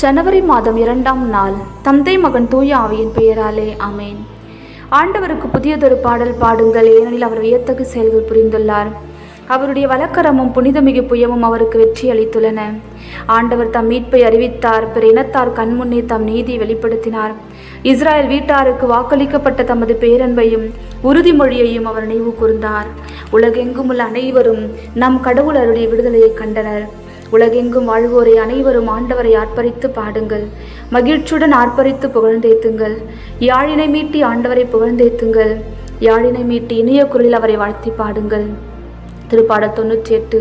ஜனவரி மாதம் இரண்டாம் நாள் தந்தை மகன் தூய ஆவியின் பெயராலே அமேன் ஆண்டவருக்கு புதியதொரு பாடல் பாடுங்கள் ஏனெனில் அவர் வியத்தகு செயல்கள் புரிந்துள்ளார். அவருடைய வழக்கரமும் புனிதமிகு புயமும் அவருக்கு வெற்றி அளித்துள்ளன. ஆண்டவர் தம் மீட்பை அறிவித்தார் பிற இனத்தார் கண்முன்னே தம் நீதி வெளிப்படுத்தினார். இஸ்ராயல் வீட்டாருக்கு வாக்களிக்கப்பட்ட தமது பேரன்பையும் உறுதிமொழியையும் அவர் நினைவு கூர்ந்தார். உலகெங்கும் உள்ள அனைவரும் நம் கடவுள் அருடைய விடுதலையை கண்டனர். உலகெங்கும் வாழ்வோரை அனைவரும் ஆண்டவரை ஆர்ப்பரித்து பாடுங்கள். மகிழ்ச்சியுடன் ஆர்ப்பரித்து புகழ்ந்தேத்துங்கள். யாழினை மீட்டி ஆண்டவரை புகழ்ந்தேத்துங்கள். யாழினை மீட்டி இனிய குரலில் அவரை வாழ்த்தி பாடுங்கள். திருப்பாடல் தொண்ணூற்றி எட்டு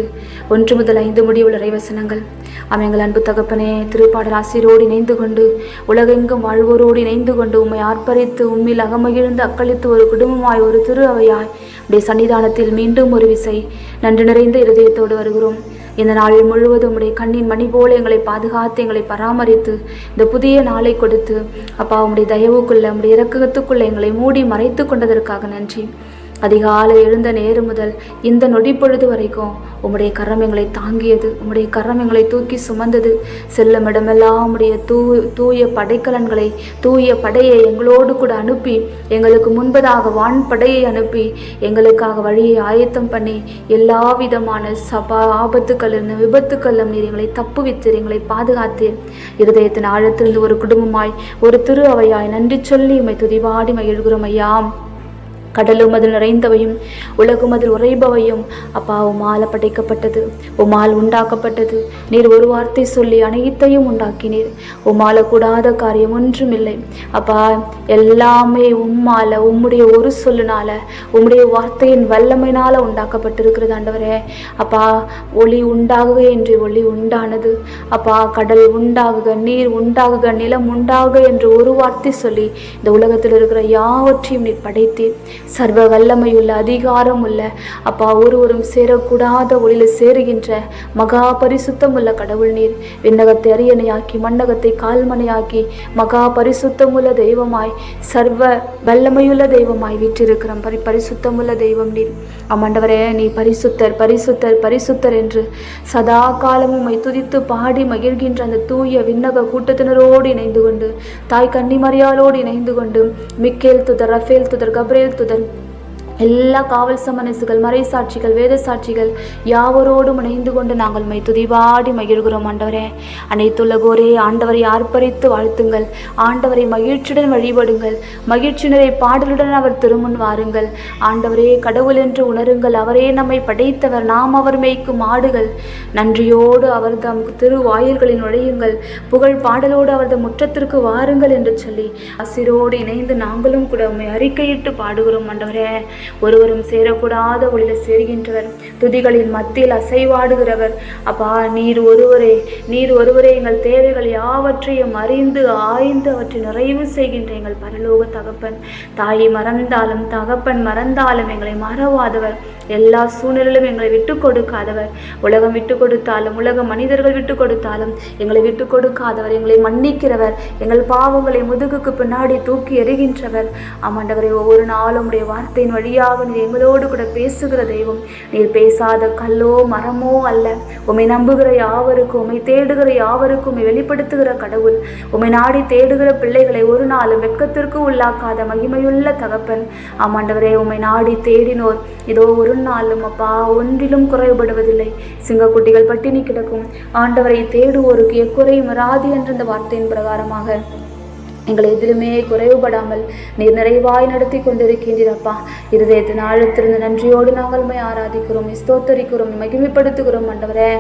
ஒன்று முதல் ஐந்து முடிவுள்ள இறைவசனங்கள். அமைங்கள் அன்பு தகப்பனே திருப்பாடல் ஆசிரியரோடு இணைந்து கொண்டு உலகெங்கும் வாழ்வோரோடு இணைந்து கொண்டு உம்மை ஆர்ப்பரித்து உம்மில் அகமகிழ்ந்து அக்களித்து ஒரு குடும்பமாய் ஒரு திரு அவையாய் உடைய சன்னிதானத்தில் மீண்டும் ஒரு விசை நன்றி நிறைந்த இருதயத்தோடு வருகிறோம். இந்த நாளில் முழுவதும் உடைய கண்ணின் மணி போல எங்களை பாதுகாத்து எங்களை பராமரித்து இந்த புதிய நாளை கொடுத்து அப்பா உங்களுடைய தயவுக்குள்ள உங்களுடைய இறக்கத்துக்குள்ள எங்களை மூடி மறைத்து கொண்டதற்காக நன்றி. அதிகாலை எழுந்த நேரம் முதல் இந்த நொடி பொழுது வரைக்கும் உம்முடைய கரம் எங்களை தாங்கியது உம்முடைய கரம் எங்களை தூக்கி சுமந்தது. செல்லும் இடமெல்லாம் உம்முடைய தூ தூய படைக்கலன்களை தூய படையை எங்களோடு கூட அனுப்பி எங்களுக்கு முன்பதாக வான் படையை அனுப்பி எங்களுக்காக வழியை ஆயத்தம் பண்ணி எல்லா விதமான சபா ஆபத்துக்களிலிருந்து விபத்துக்களிலும் நீர் எங்களை தப்புவித்தீர் எங்களை பாதுகாத்தீர். இருதயத்தின் ஆழத்திலிருந்து ஒரு குடும்பமாய் ஒரு திரு அவையாய் நன்றி சொல்லி உம்மை துதிபாடி மகிழ்கிறோம் ஐயாம் கடலும் அதில் நிறைந்தவையும் உலகும் அதில் உறைபவையும். அப்பா உமால படைக்கப்பட்டது உமால் உண்டாக்கப்பட்டது. நீர் ஒரு வார்த்தை சொல்லி அனைத்தையும் உண்டாக்கினீர். உமால கூடாத காரியம் ஒன்றுமில்லை. அப்பா எல்லாமே உம்மால உம்முடைய ஒரு சொல்லுனால உம்முடைய வார்த்தையின் வல்லமையினால உண்டாக்கப்பட்டிருக்கிறது ஆண்டவரே. அப்பா ஒளி உண்டாகுக என்று ஒளி உண்டானது. அப்பா கடல் உண்டாகுக நீர் உண்டாகுக நிலம் உண்டாகுக என்று ஒரு வார்த்தை சொல்லி இந்த உலகத்தில் இருக்கிற யாவற்றையும் நீர் படைத்தீர். சர்வ வல்லமையுள்ள அதிகாரம் உள்ள அப்பா ஒருவரும் சேரக்கூடாத ஒளியில் சேருகின்ற மகா பரிசுத்தம் உள்ள கடவுள் நீர். விண்ணகத்தை அரியணையாக்கி மண்ணகத்தை கால்மனையாக்கி மகா பரிசுத்தமுள்ள தெய்வமாய் சர்வ வல்லமையுள்ள தெய்வமாய் வீற்றிருக்கிறோம். பரி பரிசுத்தமுள்ள தெய்வம் நீர். ஆமாண்டவரே நீ பரிசுத்தர் பரிசுத்தர் பரிசுத்தர் என்று சதா காலமும் உம்மை துதித்து பாடி மகிழ்கின்ற அந்த தூய விண்ணக கூட்டத்தினரோடு இணைந்து கொண்டு தாய் கன்னிமரியாலோடு இணைந்து கொண்டு மிக்கேல் துதர் ரஃபேல் துதர் கப்ரேல் துதர் Valeu! எல்லா காவல் சமனசுகள் மறை சாட்சிகள் வேத சாட்சிகள் யாவரோடும் இணைந்து கொண்டு நாங்கள் மை துதிபாடி மகிழ்கிறோம் ஆண்டவரே. அனைத்துலகோரே ஆண்டவரை ஆர்ப்பரித்து வாழ்த்துங்கள். ஆண்டவரை மகிழ்ச்சியுடன் வழிபடுங்கள். மகிழ்ச்சியினரை பாடலுடன் அவர் திருமுன் வாருங்கள். ஆண்டவரே கடவுள் என்று உணருங்கள். அவரே நம்மை படைத்தவர். நாம் அவர் மேய்க்கும் ஆடுகள். நன்றியோடு அவர் தம் திரு வாயில்களில் நுழையுங்கள். புகழ் பாடலோடு அவரது முற்றத்திற்கு வாருங்கள் என்று சொல்லி அசிரோடு இணைந்து நாங்களும் கூட உண்மை அறிக்கையிட்டு பாடுகிறோம் ஆண்டவரே. ஒருவரும் சேரக்கூடாத உள்ள சேர்கின்றவர். துதிகளின் மத்தியில் அசைவாடுகிறவர். அப்பா நீர் ஒருவரே நீர் ஒருவரே எங்கள் தேவைகள் யாவற்றையும் அறிந்து ஆய்ந்து அவற்றை நிறைவு செய்கின்ற எங்கள் பரலோக தகப்பன். தாயை மறந்தாலும் தகப்பன் மறந்தாலும் எங்களை மறவாதவர். எல்லா சூழ்நிலையிலும் எங்களை விட்டு கொடுக்காதவர். உலகம் விட்டு கொடுத்தாலும் உலக மனிதர்கள் விட்டு கொடுத்தாலும் எங்களை விட்டு கொடுக்காதவர். எங்களை மன்னிக்கிறவர். எங்கள் பாவங்களை முதுகுக்கு பின்னாடி தூக்கி எறிகின்றவர். ஆமாண்டவரை ஒவ்வொரு நாளும் உடைய வார்த்தையின் வழியாக நீர் எங்களோடு கூட பேசுகிற தெய்வம். நீர் பேசாத கல்லோ மரமோ அல்ல. உம்மை நம்புகிற யாவருக்கும் உம்மை தேடுகிற யாவருக்கும் உமை வெளிப்படுத்துகிற கடவுள். உம்மை நாடி தேடுகிற பிள்ளைகளை ஒரு நாளும் வெட்கத்திற்கு உள்ளாக்காத மகிமையுள்ள தகப்பன். ஆமாண்டவரே உம்மை நாடி தேடினோர். இதோ ஒரு நாளும் அப்பா ஒன்றிலும் குறைபடுவதில்லை சிங்கக்குட்டிகள் பட்டினி கிடக்கும் ஆண்டவரை தேடுவோருக்கு எக்குறையும் வராது என்ற இந்த வார்த்தையின் பிரகாரமாக. எங்களை எதிலுமே குறைவுபடாமல் நீர் நிறைவாய் நடத்தி கொண்டிருக்கின்றீர் அப்பா. இருதயத்தின் ஆழத்திலிருந்து நன்றியோடு நாங்கள் ஆராதிக்கிறோம் ஸ்தோத்தரிக்கிறோம் மகிமைப்படுத்துகிறோம் ஆண்டவரே.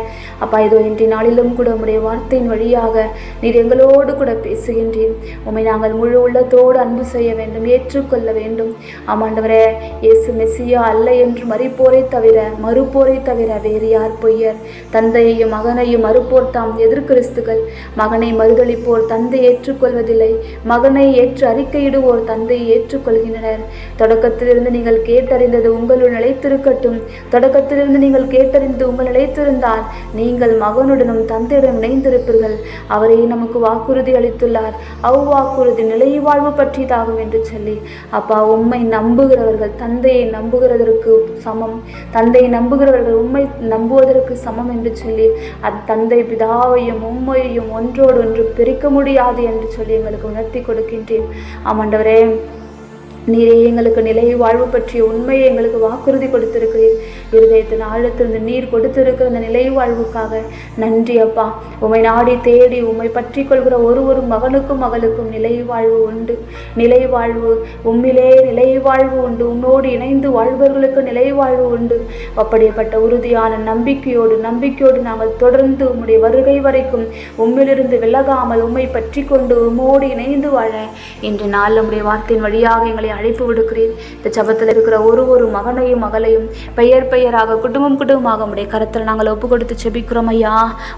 அப்பா இதோ இன்றைய நாளிலும் கூட உம்முடைய வார்த்தையின் வழியாக நீர் எங்களோடு கூட பேசுகின்றீர். உம்மை நாங்கள் முழு உள்ளத்தோடு அன்பு செய்ய வேண்டும் ஏற்றுக்கொள்ள வேண்டும். ஆமாண்டவரே இயேசு மெஸ்ஸியா அல்ல என்று மறிப்போரை தவிர மறுப்போரை தவிர வேறு யார் பொய்யர்? தந்தையையும் மகனையும் மறுப்போர் தாம் எதிர்கிறிஸ்துகள் மகனை மறுதளிப்போர் தந்தை ஏற்றுக்கொள்வதில்லை. மகனை ஏற்று அறிக்கையிடுவோர் தந்தையை ஏற்றுக்கொள்கின்றனர். தொடக்கத்திலிருந்து நீங்கள் கேட்டறிந்தது உங்களுள் நிலைத்திருக்கட்டும். தொடக்கத்திலிருந்து நீங்கள் கேட்டறிந்து உங்கள் நிலைத்திருந்தால் நீங்கள் மகனுடனும் தந்தையுடன் இணைந்திருப்பீர்கள். அவரே நமக்கு வாக்குறுதி அளித்துள்ளார். அவ்வாக்குறுதி நிலை வாழ்வு பற்றியதாகும் என்று சொல்லி அப்பா உம்மை நம்புகிறவர்கள் தந்தையை நம்புகிறதற்கு சமம். தந்தையை நம்புகிறவர்கள் உண்மை நம்புவதற்கு சமம் என்று சொல்லி அத்தந்தை பிதாவையும் உண்மையையும் ஒன்றோடு ஒன்று பிரிக்க முடியாது என்று சொல்லி எங்களுக்கு உணர்த்தி கொடுக்கின்றேன். ஆமாண்டவரே நீரே எங்களுக்கு நிலை வாழ்வு பற்றிய உண்மையை எங்களுக்கு வாக்குறுதி கொடுத்திருக்கிறீர். இருதயத்தின் ஆழத்திலிருந்து நீர் கொடுத்திருக்கிற அந்த நிலை வாழ்வுக்காக நன்றி அப்பா. உமை நாடி தேடி உம்மை பற்றி கொள்கிற ஒரு ஒரு மகனுக்கும் மகளுக்கும் நிலை வாழ்வு உண்டு. நிலை வாழ்வு உம்மிலே நிலை வாழ்வு உண்டு. உன்னோடு இணைந்து வாழ்பவர்களுக்கு நிலை வாழ்வு உண்டு. அப்படிப்பட்ட உறுதியான நம்பிக்கையோடு நம்பிக்கையோடு நாங்கள் தொடர்ந்து உம்முடைய வருகை வரைக்கும் உம்மிலிருந்து விலகாமல் உம்மை பற்றி கொண்டு உம்மோடு இணைந்து வாழ இன்று நாள் நம்முடைய வார்த்தையின் வழியாக எங்களை அழைப்பு விடுக்கிறேன். இந்த ஜபத்தில் இருக்கிற ஒரு ஒரு மகனையும் மகளையும் பெயர் பெயராக குடும்பம் குடும்பமாக உடைய கருத்தில் நாங்கள் ஒப்பு கொடுத்து செபிக்கிறோம் ஐயா.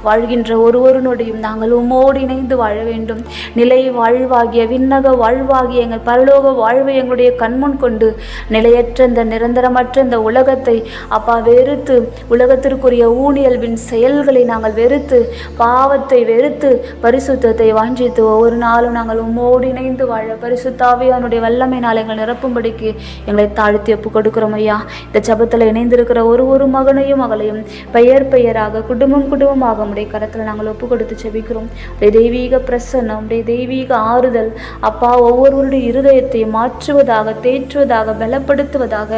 வாழ்கின்ற ஒரு ஒரு நொடியும் நாங்கள் உம்மோடு இணைந்து வாழ வேண்டும். நிலை வாழ்வாகிய விண்ணக வாழ்வாகிய எங்கள் பரலோக வாழ்வை எங்களுடைய கண்முன் கொண்டு நிலையற்ற இந்த நிரந்தரமற்ற இந்த உலகத்தை அப்பா வெறுத்து உலகத்திற்குரிய ஊனியல்வின் செயல்களை நாங்கள் வெறுத்து பாவத்தை வெறுத்து பரிசுத்தத்தை வாஞ்சித்து ஒவ்வொரு நாளும் நாங்கள் உம்மோடு இணைந்து வாழ பரிசுத்தாவியானுடைய வல்லமையினால் எங்கள் நிரப்பும்படிக்கு எங்களை தாழ்த்தி ஒப்பு கொடுக்கிறோம் ஐயா. இந்த ஜபத்தில் இணைந்திருக்கிற ஒரு ஒரு மகனையும் மகளையும் பெயர் பெயராக குடும்பம் குடும்பமாக உடைய கரத்தில் நாங்கள் ஒப்பு கொடுத்து செபிக்கிறோம் உடைய தெய்வீக பிரசன்னம் உடைய தெய்வீக ஆறுதல் அப்பா ஒவ்வொருவருடைய இருதயத்தை மாற்றுவதாக தேற்றுவதாக பலப்படுத்துவதாக.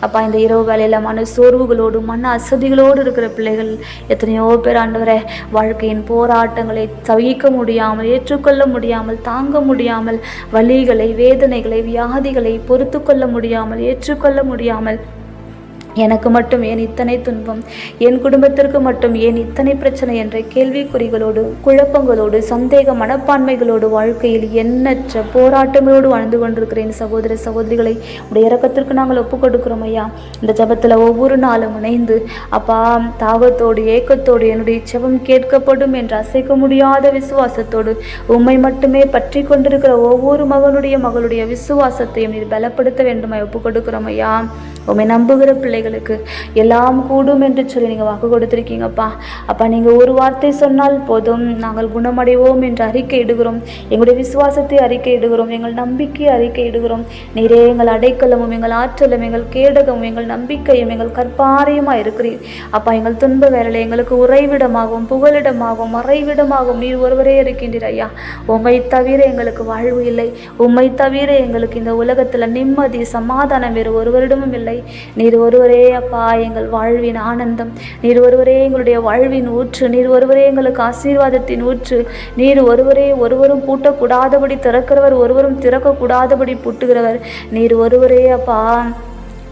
அப்பா இந்த இரவு வேலையில் மன சோர்வுகளோடு மன அசதிகளோடு இருக்கிற பிள்ளைகள் எத்தனையோ பேர் ஆண்டவரை வாழ்க்கையின் போராட்டங்களை சகிக்க முடியாமல் ஏற்றுக்கொள்ள முடியாமல் தாங்க முடியாமல் வலிகளை வேதனைகளை வியாதி வியாதிகளை பொறுத்து கொள்ள முடியாமல் ஏற்றுக்கொள்ள முடியாமல் எனக்கு மட்டும் ஏன் இத்தனை துன்பம்? என் குடும்பத்திற்கு மட்டும் ஏன் இத்தனை பிரச்சனை என்ற கேள்விக்குறிகளோடு குழப்பங்களோடு சந்தேக மனப்பான்மைகளோடு வாழ்க்கையில் எண்ணற்ற போராட்டங்களோடு வாழ்ந்து கொண்டிருக்கிறேன் சகோதர சகோதரிகளை. உடைய இறக்கத்திற்கு நாங்கள் ஒப்புக் கொடுக்கிறோம் ஐயா. இந்த ஜபத்தில் ஒவ்வொரு நாளும் இணைந்து அப்பா தாகத்தோடு ஏக்கத்தோடு என்னுடைய செபம் கேட்கப்படும் என்று அசைக்க முடியாத விசுவாசத்தோடு உம்மை மட்டுமே பற்றி கொண்டிருக்கிற ஒவ்வொரு மகனுடைய மகளுடைய விசுவாசத்தையும் நீர் பலப்படுத்த வேண்டுமா ஒப்புக் கொடுக்கிறோம் ஐயா. உண்மை நம்புகிற பிள்ளைகளுக்கு எல்லாம் கூடும் என்று சொல்லி நீங்கள் வாக்கு கொடுத்துருக்கீங்கப்பா. அப்பா நீங்கள் ஒரு வார்த்தை சொன்னால் போதும். நாங்கள் குணமடைவோம் என்று அறிக்கை இடுகிறோம். எங்களுடைய விசுவாசத்தை அறிக்கை இடுகிறோம். எங்கள் நம்பிக்கையை அறிக்கை இடுகிறோம். நிறைய எங்கள் அடைக்கலமும் எங்கள் ஆற்றலும் எங்கள் கேடகமும் எங்கள் நம்பிக்கையும் எங்கள் கற்பாரையுமாக இருக்கிறீர். அப்பா எங்கள் துன்ப வேலையில் எங்களுக்கு உறைவிடமாகவும் புகலிடமாகவும் மறைவிடமாகவும் நீர் ஒருவரே இருக்கின்றீர் ஐயா. உம்மை தவிர எங்களுக்கு வாழ்வு இல்லை. உம்மை தவிர எங்களுக்கு இந்த உலகத்தில் நிம்மதி சமாதானம் வேறு ஒருவரிடமும் இல்லை. நீர் ஒருவரே அப்பா எங்கள் வாழ்வின் ஆனந்தம். நீர் ஒருவரே எங்களுடைய வாழ்வின் ஊற்று. நீர் ஒருவரே எங்களுக்கு ஆசீர்வாதத்தின் ஊற்று. நீர் ஒருவரே ஒருவரும் பூட்டக்கூடாதபடி திறக்கிறவர் ஒருவரும் திறக்கக்கூடாதபடி பூட்டுகிறவர். நீர் ஒருவரே அப்பா.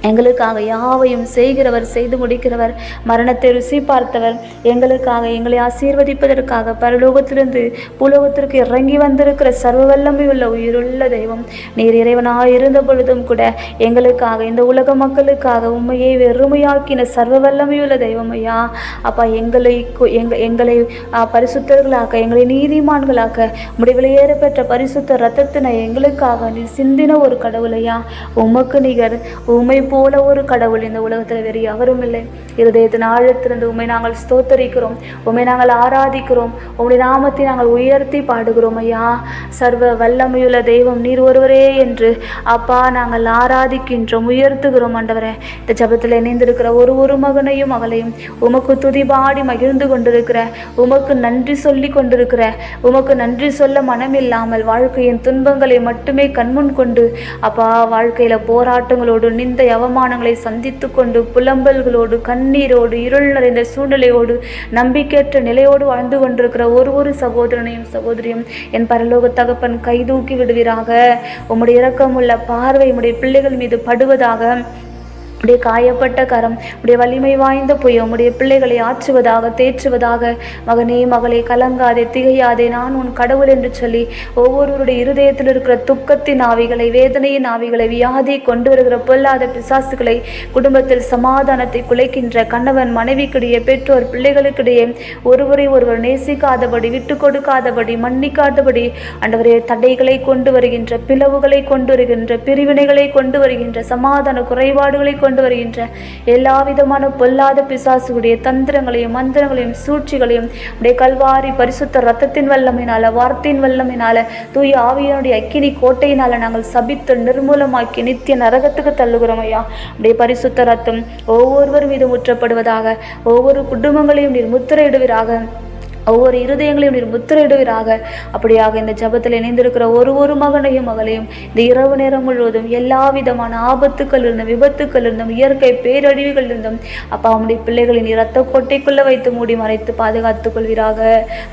எங்களுக்காக யாவையும் செய்கிறவர் செய்து முடிக்கிறவர் மரணத்தை ருசி பார்த்தவர் எங்களுக்காக எங்களை ஆசீர்வதிப்பதற்காக பரலோகத்திலிருந்து பூலோகத்திற்கு இறங்கி வந்திருக்கிற சர்வ வல்லமை உள்ள உயிருள்ள தெய்வம். நீர் இறைவனாக இருந்த பொழுதும் கூட எங்களுக்காக இந்த உலக மக்களுக்காக உண்மையை வெறுமையாக்கின சர்வ வல்லமையுள்ள தெய்வம் ஐயா. அப்பா எங்களை கு- எங்க எங்களை பரிசுத்தர்களாக்க எங்களை நீதிமான்களாக்க முடிவிலையேற பெற்ற பரிசுத்த ரத்தத்தினை எங்களுக்காக நீ சிந்தின ஒரு கடவுளையா உமக்கு நிகர் உமை போல ஒரு கடவுள் இந்த உலகத்தில் வேறு யாரும் இல்லை. இருதயத்தின் ஆழத்திலிருந்து உண்மை நாங்கள் ஸ்தோத்தரிக்கிறோம். உண்மை நாங்கள் ஆராதிக்கிறோம். உம்முடைய நாமத்தை நாங்கள் உயர்த்தி பாடுகிறோம். ஐயா சர்வ வல்லமையுள்ள தெய்வம் நீர் ஒருவரே என்று அப்பா நாங்கள் ஆராதிக்கின்றோம். உயர்த்துகிறோம் ஆண்டவரே. இந்த ஜபத்தில் இணைந்திருக்கிற ஒரு ஒரு மகனையும் மகளையும் உமக்கு துதிபாடி மகிழ்ந்து கொண்டிருக்கிற உமக்கு நன்றி சொல்லி கொண்டிருக்கிற உமக்கு நன்றி சொல்ல மனமில்லாமல் வாழ்க்கையின் துன்பங்களை மட்டுமே கண்முன் கொண்டு அப்பா வாழ்க்கையில் போராட்டங்களோடு நிந்தை அவமானங்களை சந்தித்து கொண்டு புலம்பல்களோடு கண்ணீரோடு இருள் நிறைந்த சூழ்நிலையோடு நம்பிக்கையற்ற நிலையோடு வாழ்ந்து கொண்டிருக்கிற ஒரு ஒரு சகோதரனையும் சகோதரியும் என் பரலோக தகப்பன் கைதூக்கி விடுவீராக. உம்முடைய இரக்கமுள்ள பார்வை உம்முடைய பிள்ளைகள் மீது படுவதாக உடைய காயப்பட்ட கரம் உடைய வலிமை வாய்ந்த புயம் உடைய பிள்ளைகளை ஆற்றுவதாக தேற்றுவதாக மகனே மகளே கலங்காதே திகையாதே நான் உன் கடவுள் என்று சொல்லி ஒவ்வொருவருடைய இருதயத்தில் இருக்கிற துக்கத்தின் ஆவிகளை வேதனையின் ஆவிகளை வியாதி கொண்டு வருகிற பொல்லாத பிசாசுகளை குடும்பத்தில் சமாதானத்தை குலைக்கின்ற கணவன் மனைவிக்கிடையே பெற்றோர் பிள்ளைகளுக்கிடையே ஒருவரை ஒருவர் நேசிக்காதபடி விட்டு கொடுக்காதபடி மன்னிக்காதபடி அண்டவரே தடைகளை கொண்டு வருகின்ற பிளவுகளை கொண்டு வருகின்ற பிரிவினைகளை கொண்டு வருகின்ற சமாதான குறைபாடுகளை கொண்டு வருகின்ற எல்லா விதமான பொல்லாத பிசாசுடைய தந்திரங்களையும் மந்திரங்களையும் சூழ்ச்சிகளையும் உடைய கல்வாரி பரிசுத்த ரத்தத்தின் வல்லமையினால வார்த்தையின் வல்லமையினால தூய ஆவியனுடைய அக்கினி கோட்டையினால நாங்கள் சபித்து நிர்மூலமாக்கி நித்திய நரகத்துக்கு தள்ளுகிறோம் ஐயா. உடைய பரிசுத்த ரத்தம் ஒவ்வொருவர் மீது முற்றப்படுவதாக ஒவ்வொரு குடும்பங்களையும் நீர் முத்திரையிடுவீராக. ஒவ்வொரு இருதயங்களையும் நீர் முத்திரையிடுவீராக. அப்படியாக இந்த ஜபத்தில் இணைந்திருக்கிற ஒரு ஒரு மகனையும் மகளையும் இந்த இரவு நேரம் முழுவதும் எல்லா விதமான ஆபத்துக்கள் இருந்தும் விபத்துக்கள் இருந்தும் இயற்கை பேரழிவுகள் இருந்தும் அப்பா அவனுடைய பிள்ளைகளின் இரத்த கோட்டைக்குள்ள வைத்து மூடி மறைத்து பாதுகாத்துக் கொள்வீராக.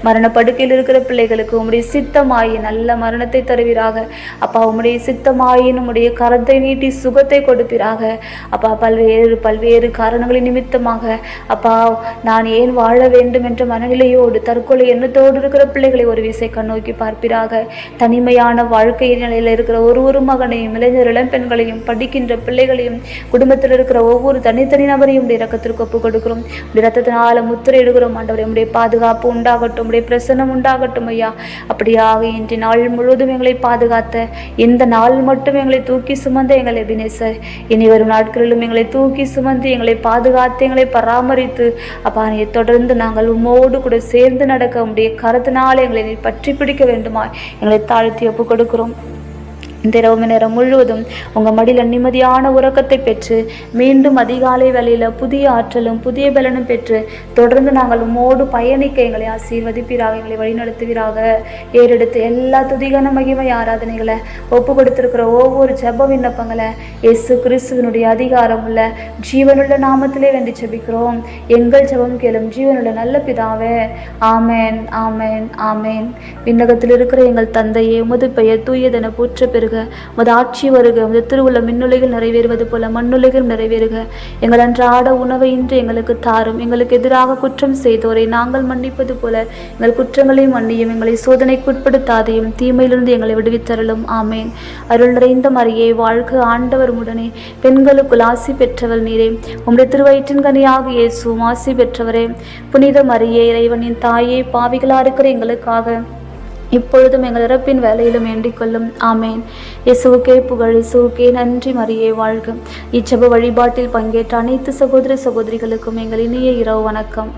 மரணப்படுக்கையில் இருக்கிற பிள்ளைகளுக்கு உம்முடைய சித்தமாயி நல்ல மரணத்தை தருவீராக. அப்பா உம்முடைய சித்தமாயின் உம்முடைய கரத்தை நீட்டி சுகத்தை கொடுப்பீராக. அப்பா பல்வேறு பல்வேறு காரணங்களின் நிமித்தமாக அப்பா நான் ஏன் வாழ வேண்டும் என்ற மனநிலையோடு தற்கொலை எண்ணத்தோடு இருக்கிற பிள்ளைகளை ஒரு விசை கண்ணோக்கி பார்ப்பீராக தனிமையான வாழ்க்கை நிலையில் இருக்கிற ஒரு ஒரு மகனையும் இளைஞர் இளம்பெண்களையும் படிக்கின்ற பிள்ளைகளையும் குடும்பத்தில் இருக்கிற ஒவ்வொரு தனித்தனி நபரையும் உடைய ஒப்புக் கொடுக்கிறோம். உடைய ரத்தத்தினால முத்திரையிடுகிறோம். ஆண்டவர் உடைய பாதுகாப்பு உண்டாகட்டும் உடைய பிரசன்னம் உண்டாகட்டும் ஐயா. அப்படியாக இன்று நாள் முழுவதும் எங்களை பாதுகாத்த இந்த நாள் மட்டும் எங்களை தூக்கி சுமந்த எங்களை எபினேசர். இனி வரும் நாட்களிலும் எங்களை தூக்கி சுமந்து எங்களை பாதுகாத்து எங்களை பராமரித்து அப்பா தொடர்ந்து நாங்கள் உம்மோடு கூட சேர்ந்து நடக்க உடைய கருத்தினால் எங்களை நீ பற்றி பிடிக்க வேண்டுமா எங்களை தாழ்த்தி ஒப்பு கொடுக்கிறோம் இந்த இரவு நேரம் முழுவதும் உங்கள் மடியில் நிம்மதியான உறக்கத்தை பெற்று மீண்டும் அதிகாலை வேளையில் புதிய ஆற்றலும் புதிய பலனும் பெற்று தொடர்ந்து நாங்கள் உமோடு பயணிக்க எங்களை ஆசீர்வதிப்பீராக எங்களை வழிநடத்துவீராக. ஏறெடுத்து எல்லா துதிகன மகிமை ஆராதனைகளை ஒப்பு கொடுத்துருக்கிற ஒவ்வொரு ஜப விண்ணப்பங்களை இயேசு கிறிஸ்துவனுடைய அதிகாரம் உள்ள ஜீவனுள்ள நாமத்திலே வேண்டி செபிக்கிறோம் எங்கள் ஜெபம் கேளும் ஜீவனுள்ள நல்ல பிதாவே. ஆமேன் ஆமேன் ஆமேன். விண்ணகத்தில் இருக்கிற எங்கள் தந்தையே உமது பெயர் தூயதென போற்ற நிறைவேறுக உமது ஆட்சி வருக. உமது திருவுள்ள மின்னுலைகள் நிறைவேறுவது போல மண்ணுலைகள் நிறைவேறுக. எங்கள் அன்றாட உணவை இன்று எங்களுக்கு தாரும். எங்களுக்கு எதிராக குற்றம் செய்தோரை நாங்கள் மன்னிப்பது போல எங்கள் குற்றங்களை மன்னியும். எங்களை சோதனைக்குட்படுத்தாதையும் தீமையிலிருந்து எங்களை விடுவித்தரலும் ஆமேன். அருள் நிறைந்த மரியே வாழ்க ஆண்டவர் உடனே. பெண்களுக்குள் ஆசி பெற்றவள் நீரே. உம்முடைய திருவயிற்றின் கனியாக இயேசுவும் ஆசி பெற்றவரே. புனித மரியே இறைவனின் தாயே பாவிகளா இருக்கிற எங்களுக்காக. இப்பொழுதும் எங்கள் இறப்பின் வேலையிலும் வேண்டிக்கொள்ளும் ஆமேன். இயேசுவுக்கே புகழ் இயேசுவுக்கே நன்றி மறியே வாழ்க. இச்சப வழிபாட்டில் பங்கேற்ற அனைத்து சகோதர சகோதரிகளுக்கும் எங்கள் இனிய இரவு வணக்கம்.